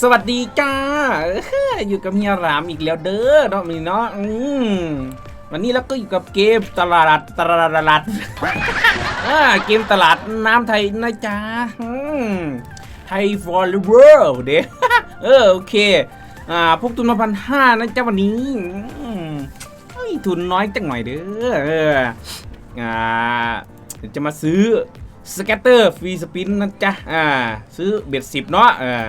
สวัสดีจ้าอยู่กับเฮียรามอีกแล้วเด้อเนาะมีเนาะอืมวันนี้เราก็อยู่กับเกมตลาดตลาดตลาดเกมตลาดน้ำไทยนะจ๊ะอืมไทย for the world เด้เออโอเค อ่าพวกทุนมาพันห้านะจ๊ะวันนี้อืมทุนน้อยจังหน่อยเด้อเอออ่าจะมาซื้อสเก็ตเตอร์ฟรีสปินนะจ๊ะอ่าซื้อเบ็ดสิบเนาะเออ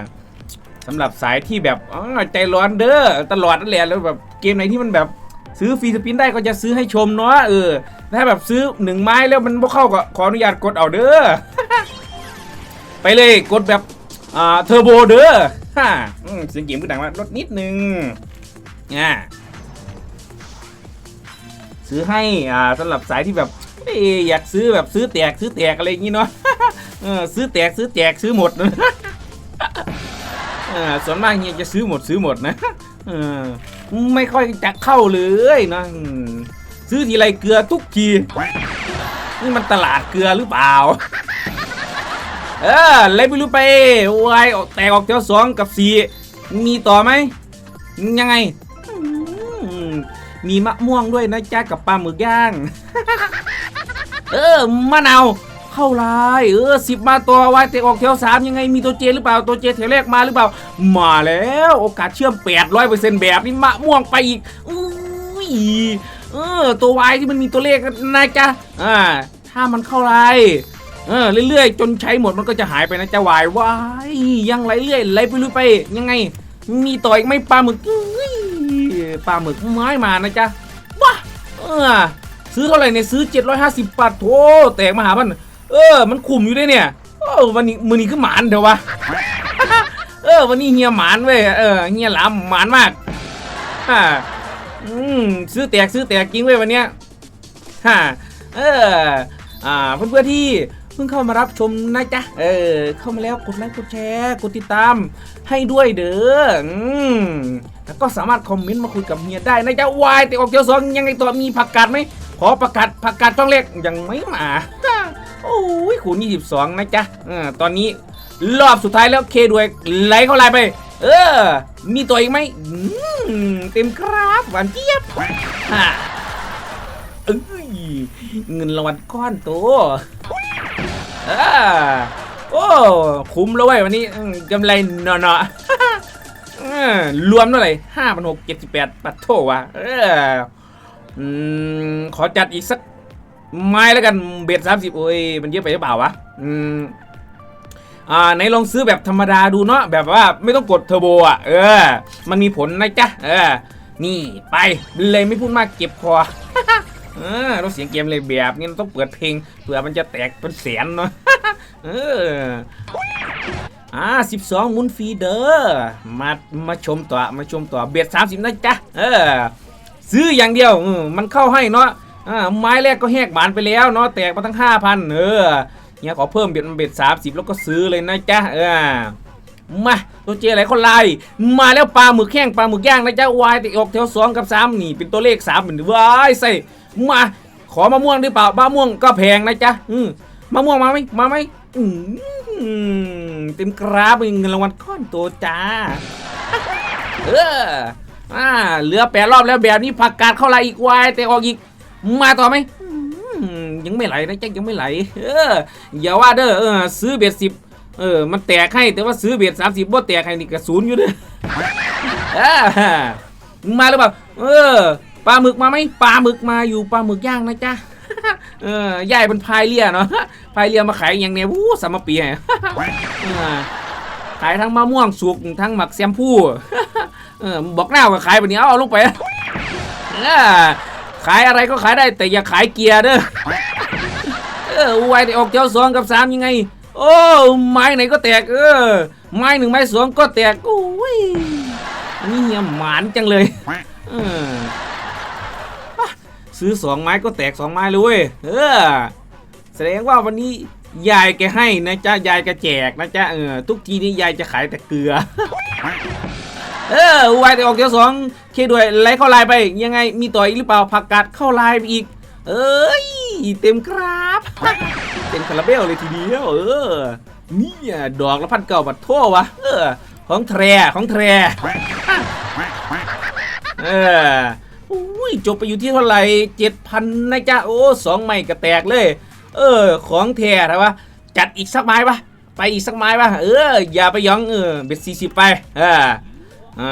สำหรับสายที่แบบอ๋อใจร้อนเด้อตลอดนั่นแหละแล้วแบบเกมไหนที่มันแบบซื้อฟรีสปินได้ก็จะซื้อให้ชมเนาะเออถ้าแบบซื้อหนึ่งไม้แล้วมันบ่เข้าก็ขออนุญาตกดเอาเด้อไปเลยกดแบบอ่าเทอร์โบเด้อฮ่าเสียงเกมก็ดังว่าลดนิดนึงอ่าซื้อให้อ่าสำหรับสายที่แบบอยากซื้อแบบซื้อแตกซื้อแตกอะไรอย่างงี้เนาะซื้อแตกซื้อแจกซื้อหมด ส่วนมากเฮียจะซื้อหมดซื้อหมดนะไม่ค่อยจะเข้าเลยนะซื้อทีไรเกลือทุกทีนี่มันตลาดเกลือหรือเปล่า เออเลยไม่รู้ไปวายออกแตกออกแถวสองกับสี่มีต่อไหม ยังไงมมีมะม่วงด้วยนะจ๊ะกับปลาหมึกย่าง เออมะนาว เข้าลายเออสิบมาตัววายเตะออกแถวสามยังไงมีตัวเจหรือเปล่าตัวเจแถวแรกมาหรือเปล่า มาแล้วโอกาสเชื่อมแปดร้อยเปอร์เซ็นต์แบบนี้มะม่วงไปอีกอุ้ยเออตัววายที่มันมีตัวเลขนะจ๊ะอ่าถ้ามันเข้าลายเออเรื่อยๆ จนใช้หมดมันก็จะหายไปนะจ๊ะวายวายยังไหลเรื่อยไหลไปรื่อยไปยังไง มีต่ออีกไม่ปลาหมึกปลาหมึกไม้มานะจ๊ะว้าเออซื้อเท่าไหร่เนี่ยซื้อ 750 บาทโถแตกมาหาพัน เออ มันขุมอยู่ได้เนี่ยโอ้วันนี้มือนี้คือหมานเดี๋ยววะ เออ วันนี้เฮียหมานเว้ยเออเฮียหลามหมานมากฮ่าอืมซื้อแตกซื้อแตกจริงเว้ยวันเนี้ยฮ่าเอออ่าเพื่อนๆที่เพิ่งเข้ามารับชมนะจ๊ะเออ เข้ามาแล้วกดไลค์กดแชร์กดติดตามให้ด้วยเด้ออืมแล้วก็สามารถคอมเมนต์มาคุยกับเฮียได้นะจ๊ะวายแต่ออกเจียวสองยังไงตัวมีผักกาดไหมขอประกาศประกาศช่องเล็กยังไม่มา โอ้ยคูณ22 นะจ๊ะออตอนนี้รอบสุดท้ายแล้วเคด้วยไหลเข้าไลน์ไป เออ มีตัวอีกไหมอืมเต็มครับหวานเจี๊ยบฮ่าเอ้ยเงินรางวัลก้อนโตเออโอ้คุ้มแล้วเว้ยวันนี้กำไรเนาะๆเออรวมเท่าไหร่ห้าพันหกเจ็ดสิบแปดปัดโทวะเออขอจัดอีกสัก ไม้แล้วกันเบ็ดสามสิบโอ้ยมันเยอะไปหรือเปล่าวะอืมอ่าไหนลองซื้อแบบธรรมดาดูเนาะแบบว่าไม่ต้องกดเทอร์โบอะเออ มันมีผลนะจ๊ะเออ นี่ไปเลยไม่พูดมากเก็บคอเออเราเสียงเกมเลยแบบนี้เราต้องเปิดเพลงเผื่อมันจะแตกเป็นแสนเนาะเอออ่าสิบสองมุนฟีเด้อมามาชมต่อมาชมต่อเบ็ดสามสิบนะจ๊ะเออ ซื้ออย่างเดียวมันเข้าให้เนาะ อ่าไม้แรกก็แหกบานไปแล้วเนาะแตกมาตั้งห้าพันเออเนี่ยขอเพิ่มเบ็ดมันเบ็ดสามสิบแล้วก็ซื้อเลยนะจ๊ะเออมาตัวเจอะไรคนไลน์มาแล้วปลาหมึกแห้งปลาหมึกย่างนะจ๊ะวายติออกแถวสองกับสามนี่เป็นตัวเลขสามเหมือนวายใส่มาขอมะม่วงหรือเปล่ามะม่วงก็แพงนะจ๊ะอืมมะม่วงมาไหมมาไหมอืมเต็มกราบเงินรางวัลก้อนโตจ้าเอออ่าเหลือแปดรอบแล้วแบบนี้ผักกาดเข้าไหลอีกวายแต่ออกอีก มาต่อไหมยังไม่ไหลนะแจ็คยังไม่ไหล เอออย่าว่าเด้อเออซื้อเบ็ดสิบเออ มันแตกให้แต่ว่าซื้อเบ็ดสามสิบบ่แตกให้นี่กระสุนอยู่เด้อมาหรือเปล่าเออปลาหมึกมาไหมปลาหมึกมาอยู่ปลาหมึกย่างนะจ๊ะเออยายเป็นพายเรือเนาะพายเรือมาขายอย่างเนี้ยวู้สามปีไงขายทั้งมะม่วงสุกทั้งหมักแซมพูเออบอกหน้าว่าขายแบบนี้เอาลงไปเออายอะไรก็ขายได้แต่อย่าขายเกียร์เด้อเออไวแต่ออกเจ้าสองกับสามยังไง โอ้ไม้ไหนก็แตก เออ ไม้หนึ่งไม้สองก็แตกโอ้ยนี่เหี้ยหมานจังเลยเอออะซื้อสองไม้ก็แตกสองไม้เลยเว้ยเออ แสดงว่าวันนี้ยายแกให้นะจ๊ะยายแกแจกนะจ๊ะเออทุกทีนี้ยายจะขายแต่เกลือ เออวายแต่ออกเดียวสองเคด้วยไล่เข้าไลน์ไป ยังไงมีต่ออีกหรือเปล่าผักกาดเข้าไลน์ไปอีก เอ้ยเต็มครับเต็มคาราเบลเลยทีเดียว เออเนี่ยดอกละพันเก้าบาทโทษวะเออ ของแทรของแทรเอออุ้ยจบไปอยู่ที่เท่าไหร่เจ็ดพันนะจ๊ะโอ้สองไม้กระแตกเลย เออ ของแท้นะวะจัดอีกสักไม้ปะไปอีกสักไม้ปะเอออย่าไปยองเออเบ็ดสี่สิบไปเออ อ่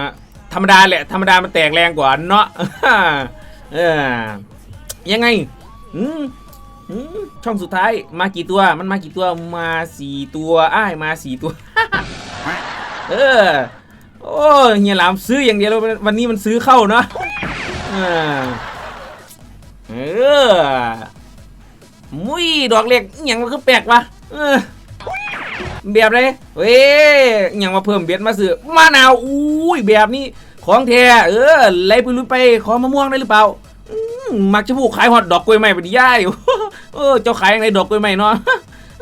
าธรรมดาแหละธรรมดามันแตกแรงกว่าเนาะเออยังไงอืมอืมช่องสุดท้ายมากี่ตัวมันมากี่ตัวมาสี่ตัวอ้ายมาสี่ตัว เออโอ้เฮียหลามซื้ออย่างเดียววันนี้มันซื้อเข้าเนาะเออเออมุ้ยดอกเล็กอย่างมันคือแปลกวะเออ แบบไรเว้ยอหย่างมาเพิ่มเบ็ดมาซื้อมะนาวอุ้ยแบบนี้ของแท้เออไล่ไปลุยไปขอมะม่วงได้หรือเปล่าอืมมักจะพูดขายฮอตดอกกล้วยไม้ไปดิย่ายเออเจ้าขายยังไงดอกกล้วยไม้เนาะ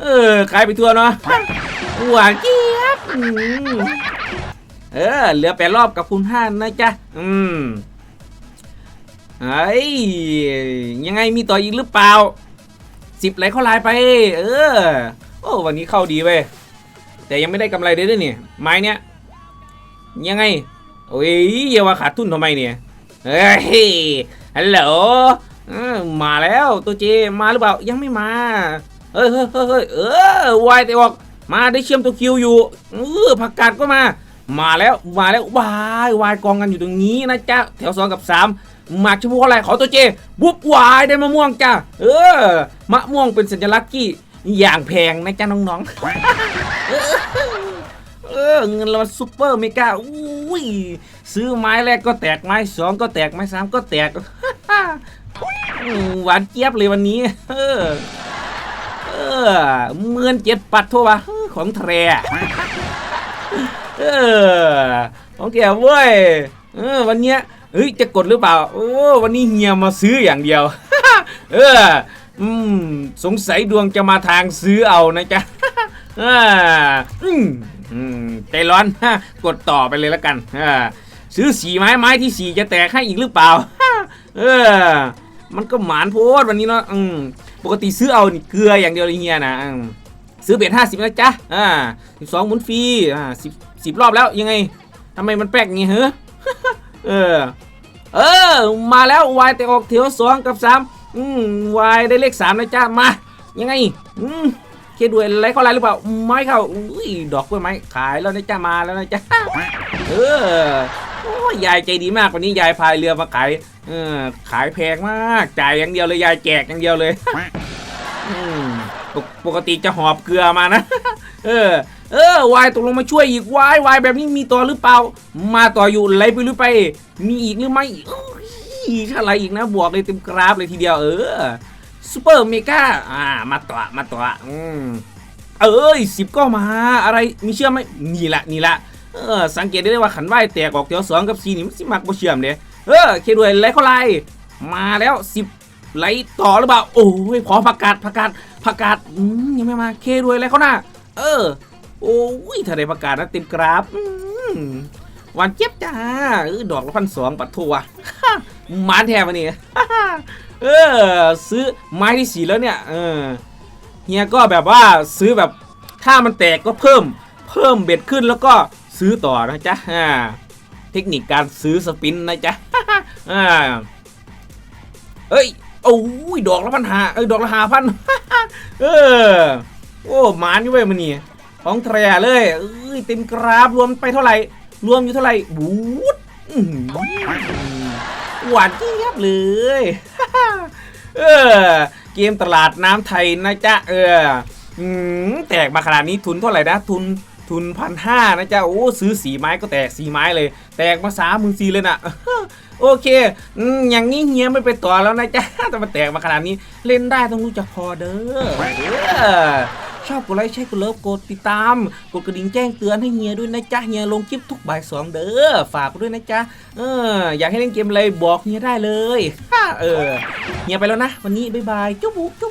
เออขายไปทั่วเนาะหวานเจี๊ยบอืมเออเหลือแปดรอบกับคุณห้านะจ๊ะอืมไอ้ยยังไงมีต่ออีกหรือเปล่าสิบไหลเข้าลายไป เออ โอ้วันนี้เข้าดีเว้ย แต่ยังไม่ได้กำไรเลยด้วยเนี่ยไม้เนี้ยยังไงโอ้ยอย่าว่าขาดทุนทำไมเนี่ยเฮ้ยฮัลโหลมาแล้วตัวเจมาหรือเปล่ายังไม่มาเฮ้ยเฮ้ยเฮ้ยเออวายแต่ออกมาได้เชื่อมตัวคิวอยู่เออผักกาดก็มา มาแล้วมาแล้ววายวายกองกันอยู่ตรงนี้นะจ๊ะแถวสองกับสามหมากชมพูอะไรขอตัวเจบุบวายได้มะม่วงจ้ะเออมะม่วงเป็นสัญลักษณ์ที่อย่างแพงนะจ๊ะน้องๆ เออเงินเราซุปเปอร์เมกาอุ้ยซื้อไม้แรกก็แตกไม้สองก็แตกไม้สามก็แตกหวานเจี๊ยบเลยวันนี้ เออเออเมือนเจ็ดปัดโทวะของแทรเออของแกเว้ยเออวันเนี้ยเฮ้ยจะกดหรือเปล่าโอ้วันนี้เฮียมาซื้ออย่างเดียว เออ อืม สงสัยดวงจะมาทางซื้อเอานะจ๊ะ อ่าอืมอืมใจร้อนกดต่อไปเลยแล้วกันอ่าซื้อสีไม้ไม้ที่สีจะแตกให้อีกหรือเปล่าเออ มันก็หมานโพดวันนี้เนาะอืมปกติซื้อเอานี่เกลืออย่างเดียวเลยเฮียนะซื้อเบ็ดห้าสิบนะจ๊ะอ่าสิบสองหมุนฟรีอ่าสิบสิบรอบแล้วยังไงทำไมมันแปลกงี้เหรอเออ เออ มาแล้ววายแต่ออกแถวสองกับสามอืมวายได้เลขสามนะจ๊ะมา ยังไง อืม คด้วยอะไรเข้าไรหรือเปล่าไม้เข้าอุ้ยดอกกล้วยไม้ขายแล้วนะจ๊ะมาแล้วนะจ๊ะเออโอ้ยยายใจดีมากวันนี้ยายพายเรือมาขายเออขายแพงมากจ่ายอย่างเดียวเลยยายแจกอย่างเดียวเลยอืมปกปกติจะหอบเกลือมานะ เออ เออวายตกลงมาช่วยอีกวายวายแบบนี้มีต่อหรือเปล่า มาต่ออยู่ไหลไปหรือไป มีอีกหรือไม่อุ้ยถ้าไหลอีกนะบวกเลยเต็มกราฟเลยทีเดียวเออ ซูเปอร์เมกาอ่า มาต่อมาต่ออืมเอ้ยสิบก็มา อะไร มีเชื่อมไหมนี่แหละนี่แหละเออ สังเกตได้เลยว่าขันไหวแตกออกแถวสองกับสี่นี่มันสิมักบ่เชื่อมเด้เออเคด้วยไหลเข้าไหลมาแล้วสิบไหลต่อหรือเปล่า โอ้ยขอผักกาดผักกาดผักกาดอืมยังไม่มา เคด้วยไหลเข้าหน้าเออ โอ้ยถ้าได้ผักกาดนะเต็มกราฟอืมหวานเจี๊ยบจ้าเออดอกละพันสองปัดทัวหมานแทนวันนี้ เออซื้อไม้ที่สีแล้วเนี่ยเออเฮียก็แบบว่าซื้อแบบถ้ามันแตกก็เพิ่มเพิ่มเบ็ดขึ้นแล้วก็ซื้อต่อนะจ๊ะอ่าเทคนิคการซื้อสปินนะจ๊ะอ่าเอ้ยโอ้ยดอกละพันหาเอ้ยดอกละหาพันเออโอ้หมานอยู่เว้ยมันนี่ของแทรเลยเอ้ยเต็มกราฟรวมไปเท่าไหร่ รวมอยู่เท่าไหร่บูดอื หวานเจี๊ยบเลยเออเกมตลาดน้ำไทยนะจ๊ะเอออืมแตกมาขนาดนี้ทุนเท่าไหร่นะทุนทุนพันห้านะจ๊ะโอ้ซื้อสีไม้ก็แตกสีไม้เลย แตกมาสามหมื่นสี่เลยนะโอเคอย่างนี้เฮียไม่ไปต่อแล้วนะจ๊ะแต่มาแตกมาขนาดนี้เล่นได้ต้องรู้จักพอเด้อ ชอบกดไลค์ใช่กดเลิฟกดติดตาม กดกระดิ่งแจ้งเตือนให้เฮียด้วยนะจ๊ะเฮียลงคลิปทุกบ่ายสองเด้อฝากด้วยนะจ๊ะเอออยากให้เล่นเกมอะไรบอกเฮียได้เลยเออเฮียไปแล้วนะ วันนี้บ๊ายบายจุ๊บบูจุ๊บ